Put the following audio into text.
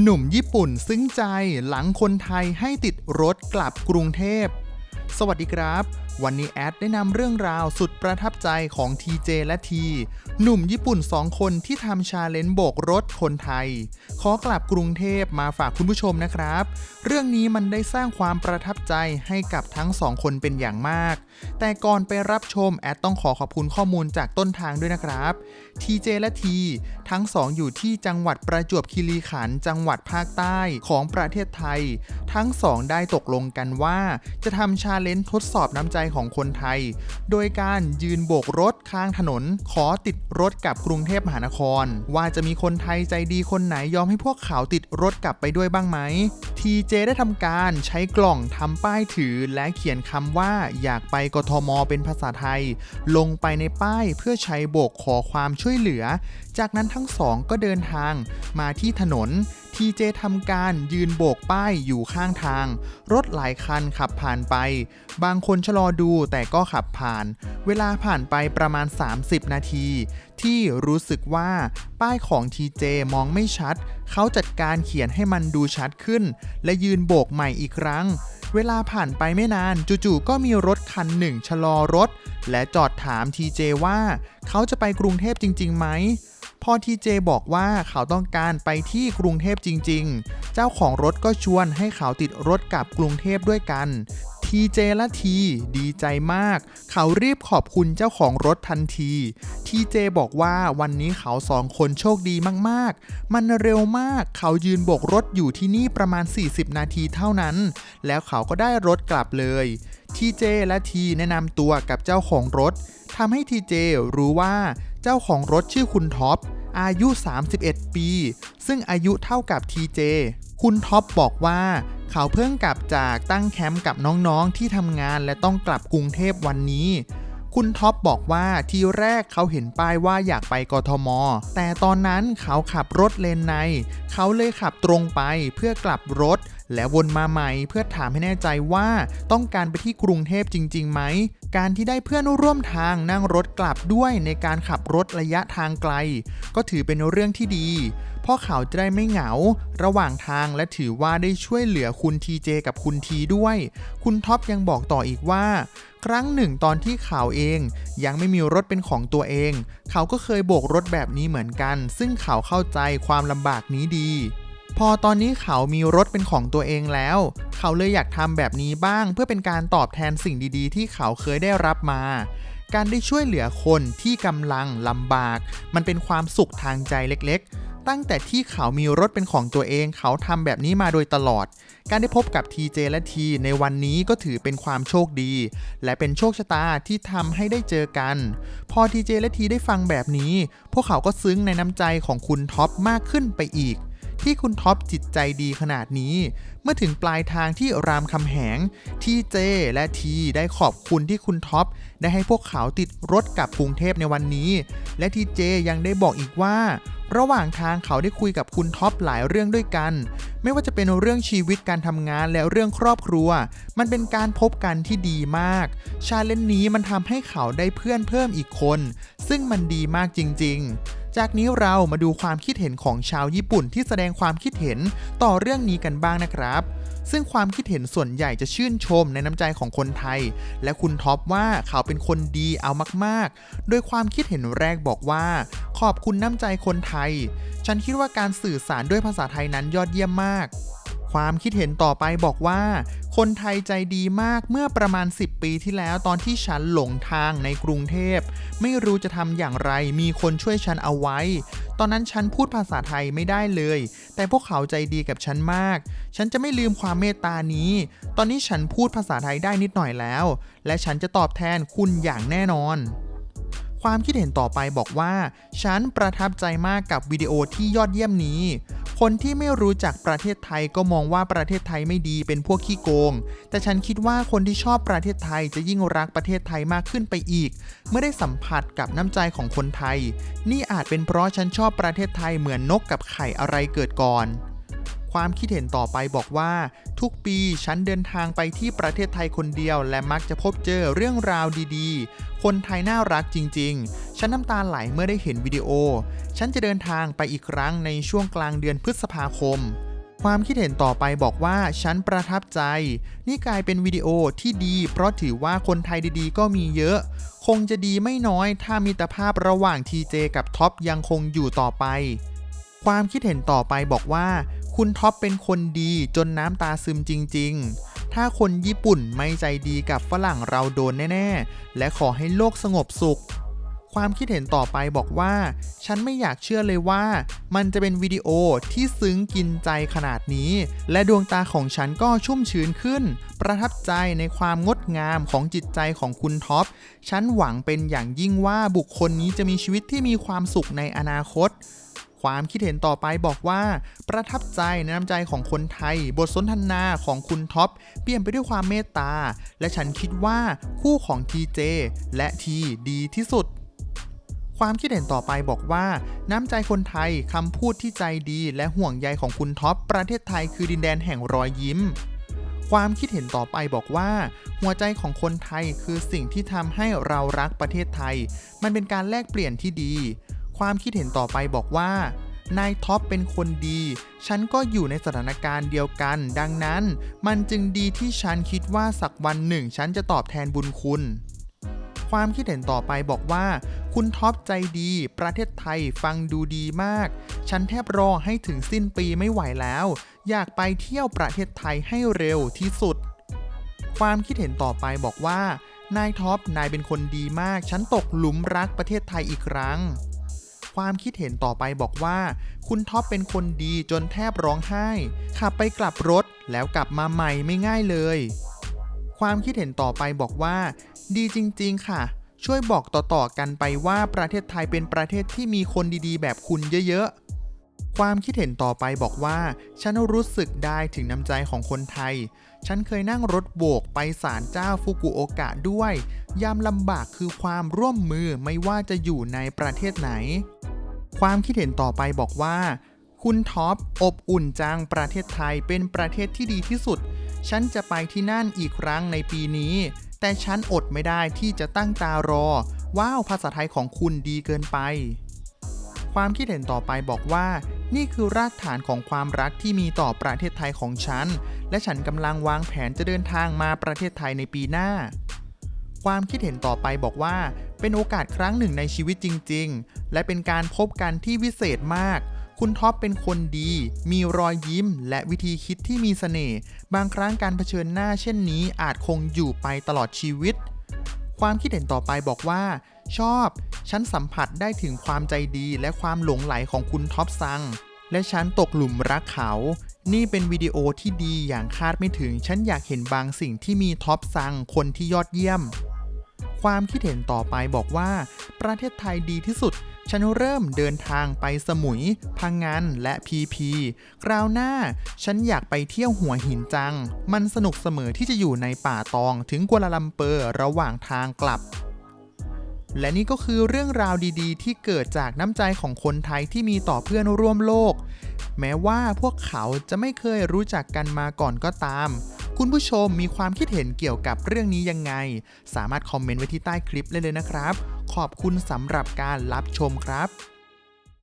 หนุ่มญี่ปุ่นซึ้งใจหลังคนไทยให้ติดรถกลับกรุงเทพ สวัสดีครับวันนี้แอดได้นำเรื่องราวสุดประทับใจของ TJ และ T หนุ่มญี่ปุ่น 2 คนที่ทำชาเลนจ์โบกรถคนไทย ขอกลับกรุงเทพมาฝากคุณผู้ชมนะครับ เรื่องนี้มันได้สร้างความประทับใจให้กับทั้งสองคนเป็นอย่างมาก แต่ก่อนไปรับชมแอดต้องขอขอบคุณข้อมูลจากต้นทางด้วยนะครับ TJ และ T ทั้งสองอยู่ที่จังหวัดประจวบคีรีขันธ์จังหวัดภาคใต้ของประเทศไทย ทั้งสองได้ตกลงกันว่า จะทำชาเลนจ์ทดสอบน้ำใจของคนไทย โดยการยืนโบกรถข้างถนน ขอติดรถกับกรุงเทพมหานคร ว่าจะมีคนไทยใจดีคนไหนยอมให้พวกเขาติดรถกลับไปด้วยบ้างไหม TJ ได้ทำการใช้กล่องทำป้ายถือ และเขียนคำว่าอยากไปกทม เป็นภาษาไทย ลงไปในป้ายเพื่อใช้โบกขอความช่วยเหลือ จากนั้นทั้งสองก็เดินทางมาที่ถนนทีเจทำการยืนโบกป้ายอยู่ข้างทาง รถหลายคันขับผ่านไป บางคนชะลอดูแต่ก็ขับผ่าน เวลาผ่านไปประมาณ 30 นาที ที่รู้สึกว่าป้ายของทีเจมองไม่ชัด เขาจัดการเขียนให้มันดูชัดขึ้น และยืนโบกใหม่อีกครั้ง เวลาผ่านไปไม่นานจู่ๆก็มีรถคันหนึ่งชะลอรถ และจอดถามทีเจว่า เขาจะไปกรุงเทพจริงๆไหมพอทีเจบอกว่าเขาต้องการไปที่กรุงเทพจริง ๆ เจ้าของรถก็ชวนให้เขาติดรถกลับกรุงเทพด้วยกัน ทีเจและทีดีใจมาก เขารีบขอบคุณเจ้าของรถทันที ทีเจบอกว่าวันนี้เขาสองคนโชคดีมากๆ มันเร็วมาก เขายืนโบกรถอยู่ที่นี่ประมาณ 40 นาทีเท่านั้น แล้วเขาก็ได้รถกลับเลยทีเจและทีแนะนำตัวกับเจ้าของรถทำให้ทีเจรู้ว่าเจ้าของรถชื่อคุณท็อปอายุ 31 ปี ซึ่งอายุเท่ากับทีเจคุณท็อปบอกว่า เขาเพิ่งกลับจากตั้งแคมป์กับน้องๆที่ทำงานและต้องกลับกรุงเทพวันนี้ คุณท็อปบอกว่าทีแรกเขาเห็นป้ายว่าอยากไปกทม แต่ตอนนั้นเขาขับรถเลนใน เขาเลยขับตรงไปเพื่อกลับรถ และวนมาใหม่เพื่อถามให้แน่ใจว่าต้องการไปที่กรุงเทพจริงๆไหม การที่ได้เพื่อนร่วมทางนั่งรถกลับด้วยในการขับรถระยะทางไกล ก็ถือเป็นเรื่องที่ดีเพราะเขาจะได้ไม่เหงา ระหว่างทางและถือว่าได้ช่วยเหลือคุณทีเจกับคุณทีด้วย คุณท็อปยังบอกต่ออีกว่า ครั้งหนึ่งตอนที่เขาเอง ยังไม่มีรถเป็นของตัวเอง เขาก็เคยโบกรถแบบนี้เหมือนกัน ซึ่งเขาเข้าใจความลำบากนี้ดี พอตอนนี้เขามีรถเป็นของตัวเองแล้ว เขาเลยอยากทำแบบนี้บ้าง เพื่อเป็นการตอบแทนสิ่งดีๆ ที่เขาเคยได้รับมา การได้ช่วยเหลือคนที่กำลังลำบาก มันเป็นความสุขทางใจเล็กๆ ตั้งแต่ที่เขามีรถเป็นของตัวเอง เขาทำแบบนี้มาโดยตลอด การได้พบกับ TJ และ T ในวันนี้ก็ถือเป็นความโชคดี และเป็นโชคชะตาที่ทำให้ได้เจอกัน พอ TJ และ T ได้ฟังแบบนี้ พวกเขาก็ซึ้งในน้ำใจของคุณท็อปมากขึ้นไปอีก ที่คุณท็อปจิตใจดีขนาดนี้ เมื่อถึงปลายทางที่รามคำแหง ที่เจและทีได้ขอบคุณที่คุณท็อปได้ให้พวกเขาติดรถกลับกรุงเทพในวันนี้ และทีเจยังได้บอกอีกว่า ระหว่างทางเขาได้คุยกับคุณท็อปหลายเรื่องด้วยกัน ไม่ว่าจะเป็นเรื่องชีวิตการทำงานและเรื่องครอบครัว มันเป็นการพบกันที่ดีมาก ชาเลนจ์นี้มันทำให้เขาได้เพื่อนเพิ่มอีกคน ซึ่งมันดีมากจริง ๆ จากนี้เรามาดูความคิดเห็นของชาวญี่ปุ่นที่แสดงความคิดเห็นต่อเรื่องนี้กันบ้างนะครับ ซึ่งความคิดเห็นส่วนใหญ่จะชื่นชมในน้ำใจของคนไทย และคุณท็อปว่าเขาเป็นคนดีเอามากๆ โดยความคิดเห็นแรกบอกว่า ขอบคุณน้ำใจคนไทย ฉันคิดว่าการสื่อสารด้วยภาษาไทยนั้นยอดเยี่ยมมาก ความคิดเห็นต่อไปบอกว่า คนไทยใจดีมากเมื่อประมาณ 10 ปีที่แล้วตอนที่ฉันหลงทางในกรุงเทพ ไม่รู้จะทำอย่างไรมีคนช่วยฉันเอาไว้ ตอนนั้นฉันพูดภาษาไทยไม่ได้เลย แต่พวกเขาใจดีกับฉันมาก ฉันจะไม่ลืมความเมตตานี้ ตอนนี้ฉันพูดภาษาไทยได้นิดหน่อยแล้ว และฉันจะตอบแทนคุณอย่างแน่นอนความคิดเห็นต่อไปบอกว่า ฉันประทับใจมากกับวิดีโอที่ยอดเยี่ยมนี้ คนที่ไม่รู้จักประเทศไทยก็มองว่าประเทศไทยไม่ดีเป็นพวกขี้โกง แต่ฉันคิดว่าคนที่ชอบประเทศไทยจะยิ่งรักประเทศไทยมากขึ้นไปอีก เมื่อได้สัมผัสกับน้ำใจของคนไทย นี่อาจเป็นเพราะฉันชอบประเทศไทยเหมือนนกกับไข่อะไรเกิดก่อนความคิดเห็นต่อไปบอกว่า ทุกปีฉันเดินทางไปที่ประเทศไทยคนเดียว และมักจะพบเจอเรื่องราวดีๆ คนไทยน่ารักจริง ๆ ฉันน้ำตาไหลเมื่อได้เห็นวิดีโอ ฉันจะเดินทางไปอีกครั้งในช่วงกลางเดือนพฤษภาคม ความคิดเห็นต่อไปบอกว่าฉันประทับใจ นี่กลายเป็นวิดีโอที่ดี เพราะถือว่าคนไทยดีๆ ก็มีเยอะ คงจะดีไม่น้อยถ้ามิตรภาพระหว่างทีเจกับท็อปยังคงอยู่ต่อไป ความคิดเห็นต่อไปบอกว่า คุณท็อปเป็นคนดีจนน้ำตาซึมจริง ๆถ้าคนญี่ปุ่นไม่ใจดีกับฝรั่งเราโดนแน่ ๆ และขอให้โลกสงบสุข ความคิดเห็นต่อไปบอกว่า ฉันไม่อยากเชื่อเลยว่า มันจะเป็นวิดีโอที่ซึ้งกินใจขนาดนี้ และดวงตาของฉันก็ชุ่มชื้นขึ้น ประทับใจในความงดงามของจิตใจของคุณท็อป ฉันหวังเป็นอย่างยิ่งว่าบุคคลนี้จะมีชีวิตที่มีความสุขในอนาคตความคิดเห็นต่อไปบอกว่า ประทับใจในน้ำใจของคนไทย บทสนทนาของคุณท็อป เปลี่ยนไปด้วยความเมตตา และฉันคิดว่าคู่ของทีเจและทีดีที่สุด ความคิดเห็นต่อไปบอกว่า น้ำใจคนไทยคำพูดที่ใจดีและห่วงใยของคุณท็อป ประเทศไทยคือดินแดนแห่งรอยยิ้ม ความคิดเห็นต่อไปบอกว่า หัวใจของคนไทยคือสิ่งที่ทำให้เรารักประเทศไทย มันเป็นการแลกเปลี่ยนที่ดี ความคิดเห็นต่อไปบอกว่านายท็อปเป็นคนดี ฉันก็อยู่ในสถานการณ์เดียวกัน ดังนั้น มันจึงดีที่ฉันคิดว่าสักวันหนึ่ง ฉันจะตอบแทนบุญคุณ ความคิดเห็นต่อไปบอกว่า คุณท็อปใจดี ประเทศไทยฟังดูดีมาก ฉันแทบรอให้ถึงสิ้นปีไม่ไหวแล้ว อยากไปเที่ยวประเทศไทยให้เร็วที่สุด ความคิดเห็นต่อไปบอกว่า นายท็อปนายเป็นคนดีมาก ฉันตกหลุมรักประเทศไทยอีกครั้งความคิดเห็นต่อไปบอกว่า คุณท็อปเป็นคนดีจนแทบร้องไห้ ขับไปกลับรถแล้วกลับมาใหม่ไม่ง่ายเลย ความคิดเห็นต่อไปบอกว่า ดีจริง ๆ ค่ะ ช่วยบอกต่อๆกันไปว่าประเทศไทยเป็นประเทศที่มีคนดีๆ แบบคุณเยอะๆ ความคิดเห็นต่อไปบอกว่า ฉันรู้สึกได้ถึงน้ำใจของคนไทย ฉันเคยนั่งรถโบกไปศาลเจ้าฟุกุโอกะด้วย ยามลำบากคือความร่วมมือไม่ว่าจะอยู่ในประเทศไหน ความคิดเห็นต่อไปบอกว่าคุณท็อปอบอุ่นจังประเทศไทยเป็นประเทศที่ดีที่สุด ฉันจะไปที่นั่นอีกครั้งในปีนี้ แต่ฉันอดไม่ได้ที่จะตั้งตารอ ว้าว ภาษาไทยของคุณดีเกินไป ความคิดเห็นต่อไปบอกว่า นี่คือรากฐานของความรักที่มีต่อประเทศไทยของฉัน และฉันกำลังวางแผนจะเดินทางมาประเทศไทยในปีหน้า ความคิดเห็นต่อไปบอกว่า เป็นโอกาสครั้งหนึ่งในชีวิตจริง ๆ และเป็นการพบกันที่วิเศษมาก คุณท็อปเป็นคนดี มีรอยยิ้ม และวิธีคิดที่มีเสน่ห์ บางครั้งการเผชิญหน้าเช่นนี้อาจคงอยู่ไปตลอดชีวิต ความคิดเห็นต่อไปบอกว่า ชอบ ฉันสัมผัสได้ถึงความใจดีและความหลงไหลของคุณท็อปซัง และฉันตกหลุมรักเขา นี่เป็นวิดีโอที่ดีอย่างคาดไม่ถึง ฉันอยากเห็นบางสิ่งที่มีท็อปซังคนที่ยอดเยี่ยม ความคิดเห็นต่อไปบอกว่า ประเทศไทยดีที่สุด ฉันเริ่มเดินทางไปสมุย พังงานและพีพีคราวหน้า ฉันอยากไปเที่ยวหัวหินจัง มันสนุกเสมอที่จะอยู่ในป่าตองถึงกัวลาลัมเปอร์ระหว่างทางกลับและนี่ก็คือเรื่องราวดีๆ ที่เกิดจากน้ำใจของคนไทยที่มีต่อเพื่อนร่วมโลก แม้ว่าพวกเขาจะไม่เคยรู้จักกันมาก่อนก็ตาม คุณผู้ชมมีความคิดเห็นเกี่ยวกับเรื่องนี้ยังไง สามารถคอมเมนต์ไว้ที่ใต้คลิปเลยเลยนะครับ ขอบคุณสำหรับการรับชมครับ